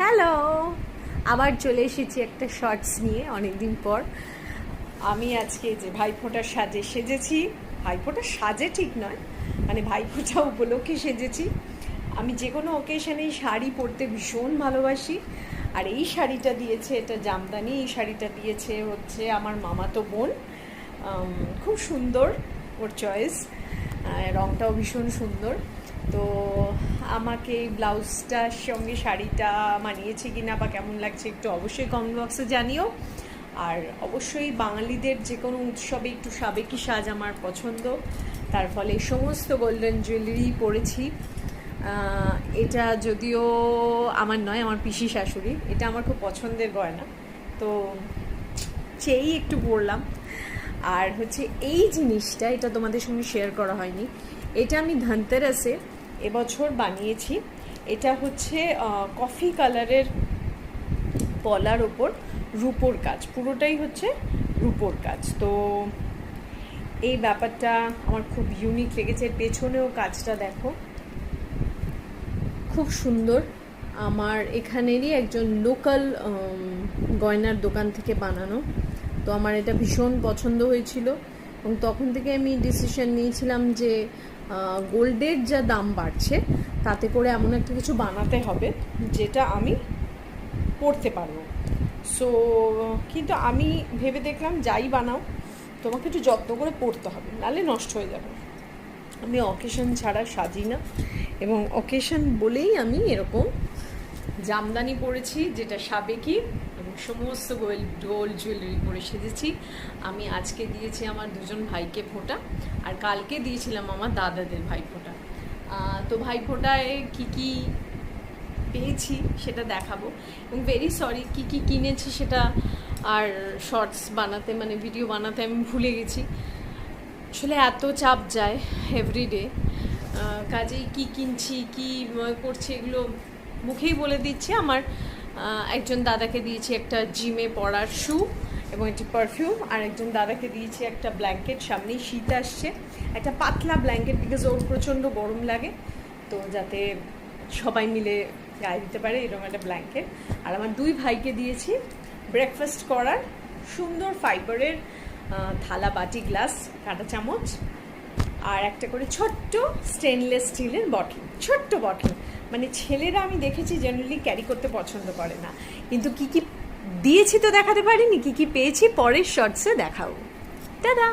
Hello আবার চলে এসেছি একটা শর্টস নিয়ে অনেকদিন পর। আমি আজকে যে ভাইফোঁটার সাজে সেজেছি। ভাইফোঁটার সাজে ঠিক নয় মানে ভাইফোঁটা উপলক্ষে সেজেছি। আমি যে কোনো ওকেশনেই শাড়ি পরতে ভীষণ ভালোবাসি। আর এই শাড়িটা দিয়েছে, এটা জামদানি, এই শাড়িটা দিয়েছে হচ্ছে আমার মামাতো বোন। খুব সুন্দর ওর চয়েস রংটাও ভীষণ সুন্দর। তো আমাকে এই ব্লাউজটার সঙ্গে শাড়িটা মানিয়েছে কি না বা কেমন লাগছে একটু অবশ্যই কমেন্ট বক্সে জানিও। আর অবশ্যই বাঙালিদের যে কোনো উৎসবে একটু সাবেকি সাজ আমার পছন্দ। তার ফলে সমস্ত গোল্ডেন জুয়েলারি পরেছি। এটা যদিও আমার নয়, আমার পিসি শাশুড়ি। এটা আমার খুব পছন্দের গয়না। তো সেই একটু পরলাম। আর হচ্ছে এই জিনিসটা, এটা তোমাদের সঙ্গে শেয়ার করা হয়নি। এটা আমি ধনতেরাসে এবছর বানিয়েছি। এটা হচ্ছে কফি কালারের পলার ওপর রুপোর কাজ। পুরোটাই হচ্ছে রুপোর কাজ। তো এই ব্যাপারটা আমার খুব ইউনিক লেগেছে। পেছনেও কাজটা দেখো। খুব সুন্দর। আমার এখানেরই একজন লোকাল গয়নার দোকান থেকে বানানো। তো আমার এটা ভীষণ পছন্দ হয়েছিল। এবং তখন থেকে আমি ডিসিশন নিয়েছিলাম যে গোল্ডের যা দাম বাড়ছে, তাতে করে এমন একটা কিছু বানাতে হবে, যেটা আমি পড়তে পারব। সো কিন্তু আমি ভেবে দেখলাম, যাই বানাও, তোমাকে একটু যত্ন করে পড়তে হবে নাহলে নষ্ট হয়ে যাবে। আমি অকেশন ছাড়া সাজি না, এবং অকেশন বলেই আমি এরকম জামদানি পরেছি, যেটা সাবেকি সমস্ত গোল্ড গোল্ড জুয়েলারি পরে সেজেছি। আমি আজকে দিয়েছি আমার দুজন ভাইকে ফোঁটা আর কালকে দিয়েছিলাম আমার দাদাদের ভাই ফোঁটা। তো ভাই ফোঁটায় কী কী পেয়েছি সেটা দেখাবো। এবং ভেরি সরি কি কি কিনেছি সেটা আর শর্টস বানাতে মানে ভিডিও বানাতে আমি ভুলে গেছি। আসলে এত চাপ যায় এভরিডে কাজেই কি কিনছি, কি করছি এগুলো মুখেই বলে দিচ্ছি। আমার একজন দাদাকে দিয়েছি একটা জিমে পরার শু এবং একটি পারফিউম আর একজন দাদাকে দিয়েছি একটা ব্ল্যাঙ্কেট সামনেই শীত আসছে। একটা পাতলা ব্ল্যাঙ্কেট বিকজ ওর প্রচণ্ড গরম লাগে। তো যাতে সবাই মিলে গায়ে দিতে পারে এরকম একটা ব্ল্যাঙ্কেট আর আমার দুই ভাইকে দিয়েছি ব্রেকফাস্ট করার সুন্দর ফাইবারের থালা বাটি গ্লাস কাঁটা চামচ, আর একটা করে ছোট্ট স্টেনলেস স্টিলের বটল ছোট্ট বটল মানে ছেলেরা আমি দেখেছি জেনারেলি ক্যারি করতে পছন্দ করে না। কিন্তু কি কি দিয়েছি তো দেখাতে পারিনি, কি কি পেয়েছি পরের শর্টসে দেখাও। দাদা